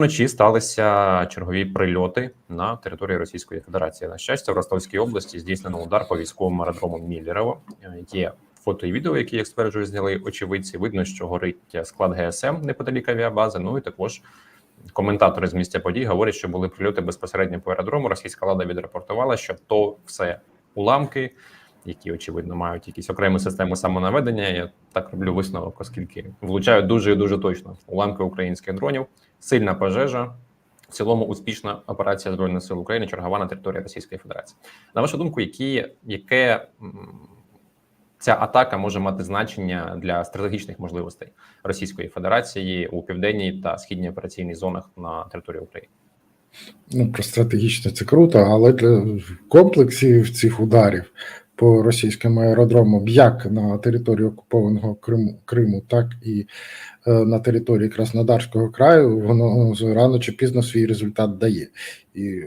Вночі сталися чергові прильоти на території Російської Федерації. На щастя, в Ростовській області здійснено удар по військовому аеродрому Міллерово. Е, Є фото і відео, які як стверджують, зняли очевидці. Видно, що горить склад ГСМ неподалік авіабази. Ну і також коментатори з місця подій говорять, що були прильоти безпосередньо по аеродрому. Російська влада відрапортувала, що то все уламки, які очевидно мають якісь окремі системи самонаведення. Я так роблю висновок, оскільки влучають дуже і дуже точно уламки українських дронів. Сильна пожежа. В цілому успішна операція збройних сил України чергова на території Російської Федерації. На вашу думку, які яке ця атака може мати значення для стратегічних можливостей Російської Федерації у південній та східній операційній зонах на території України? Ну, про стратегічно це круто, але для в комплексі цих ударів по російським аеродромам, як на території окупованого Криму, Криму так і е, на території Краснодарського краю, воно рано чи пізно свій результат дає. І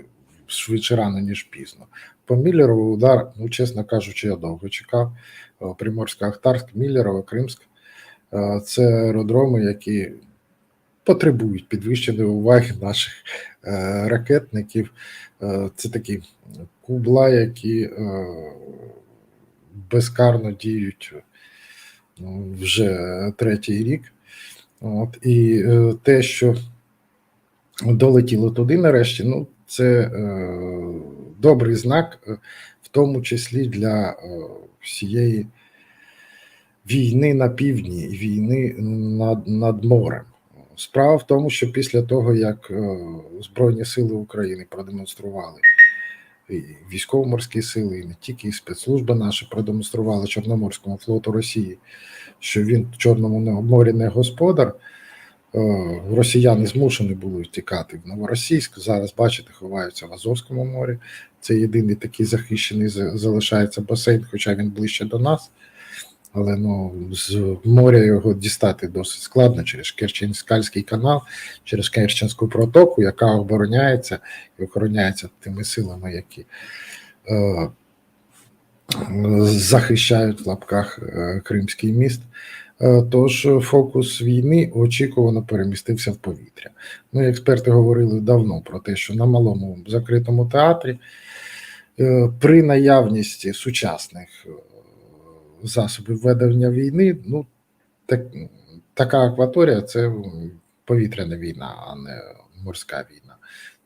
швидше рано, ніж пізно. По Міллерову удар, ну, чесно кажучи, я довго чекав. Е, Приморсько-Ахтарськ, Міллерово, Кримськ. Е, Це аеродроми, які потребують підвищеної уваги наших ракетників. Це такі кубла, які безкарно діють ну, вже третій рік. От, і е, те, що долетіло туди нарешті, ну, це е, добрий знак, е, в тому числі для е, всієї війни на півдні і війни над, над морем. Справа в тому, що після того, як е, Збройні Сили України продемонстрували військово-морські сили, і не тільки і спецслужби наші продемонстрували Чорноморському флоту Росії, що він в Чорному морі не господар. е, Росіяни змушені були втікати в Новоросійськ. Зараз, бачите, ховаються в Азовському морі. Це єдиний такий захищений залишається басейн, хоча він ближче до нас. Але ну, з моря його дістати досить складно через Керченськальський канал, через Керченську протоку, яка обороняється і охороняється тими силами, які е, захищають в лапках е, Кримський міст. Е, Тож фокус війни очікувано перемістився в повітря. Ну, експерти говорили давно про те, що на малому закритому театрі е, при наявності сучасних е, засобів ведення війни, ну так, така акваторія це повітряна війна, а не морська війна.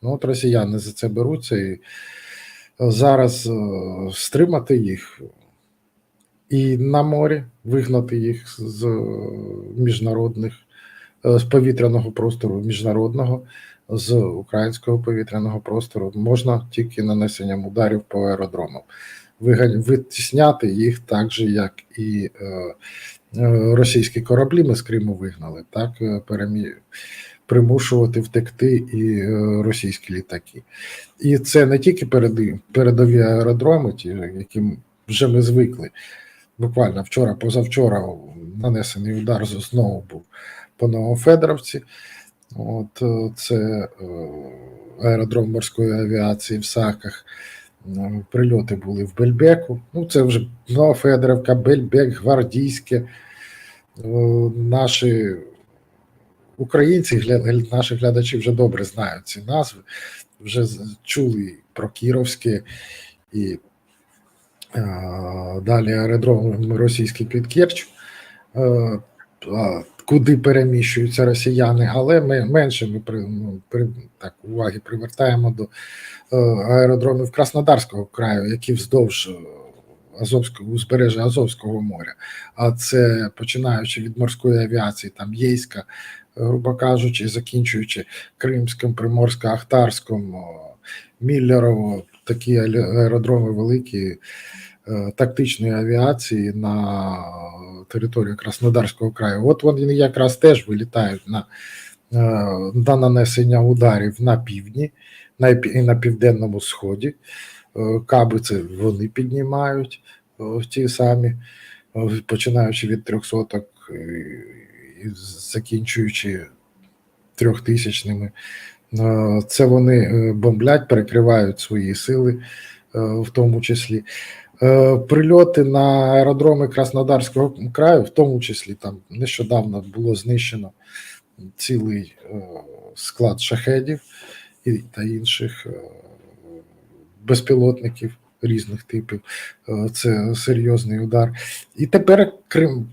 Ну, от росіяни за це беруться і зараз е, стримати їх і на морі, вигнати їх з е, міжнародних, е, з повітряного простору міжнародного, з українського повітряного простору можна тільки нанесенням ударів по аеродромам. Вигань- Витісняти їх так же, як і е, е, російські кораблі ми з Криму вигнали, так е, перемі... примушувати втекти і російські літаки. І це не тільки передові аеродроми, ті, яким вже ми звикли. Буквально вчора, позавчора нанесений удар знову був по Новофедоровці. От це аеродром морської авіації в Саках. Е, Прильоти були в Бельбеку. Ну, це вже Новофедоровка, Бельбек, Гвардійське. Е, Наші українці, наші глядачі вже добре знають ці назви, вже чули про Кіровське і е, далі аеродром російський під Керчь, а, куди переміщуються росіяни, але ми менше ми при, ну, при, так, уваги привертаємо до е, аеродромів Краснодарського краю, які вздовж е, Азовського узбережжя Азовського моря. А це починаючи від морської авіації, там Єйська, грубо кажучи, закінчуючи Кримським, Приморсько-Ахтарським, о, Міллерово, такі аеродроми великі е, тактичної авіації на території Краснодарського краю. От вони якраз теж вилітають на, е, на нанесення ударів на півдні, на, і на південному сході. Е, Каби це вони піднімають е, ті самі, е, починаючи від трьохсоток е, і закінчуючи трьохтисячними. Е, Це вони е, бомблять, перекривають свої сили, е, в тому числі. Е, Прильоти на аеродроми Краснодарського краю, в тому числі там нещодавно було знищено цілий е, склад шахедів та інших е, безпілотників різних типів. Це серйозний удар. І тепер Крим.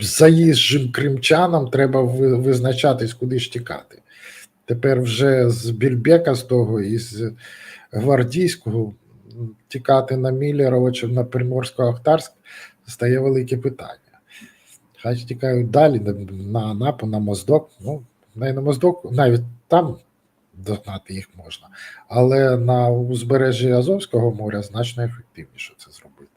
Заїжджим кримчанам треба визначатись, куди ж тікати. Тепер вже з Більбека, з того і з Гвардійського тікати на Міллерово чи на Приморсько-Ахтарськ стає велике питання. Хай тікають далі на, на Анапу, на Моздок. Ну, навіть на Моздок, навіть там догнати їх можна. Але на узбережжі Азовського моря значно ефективніше це зробити.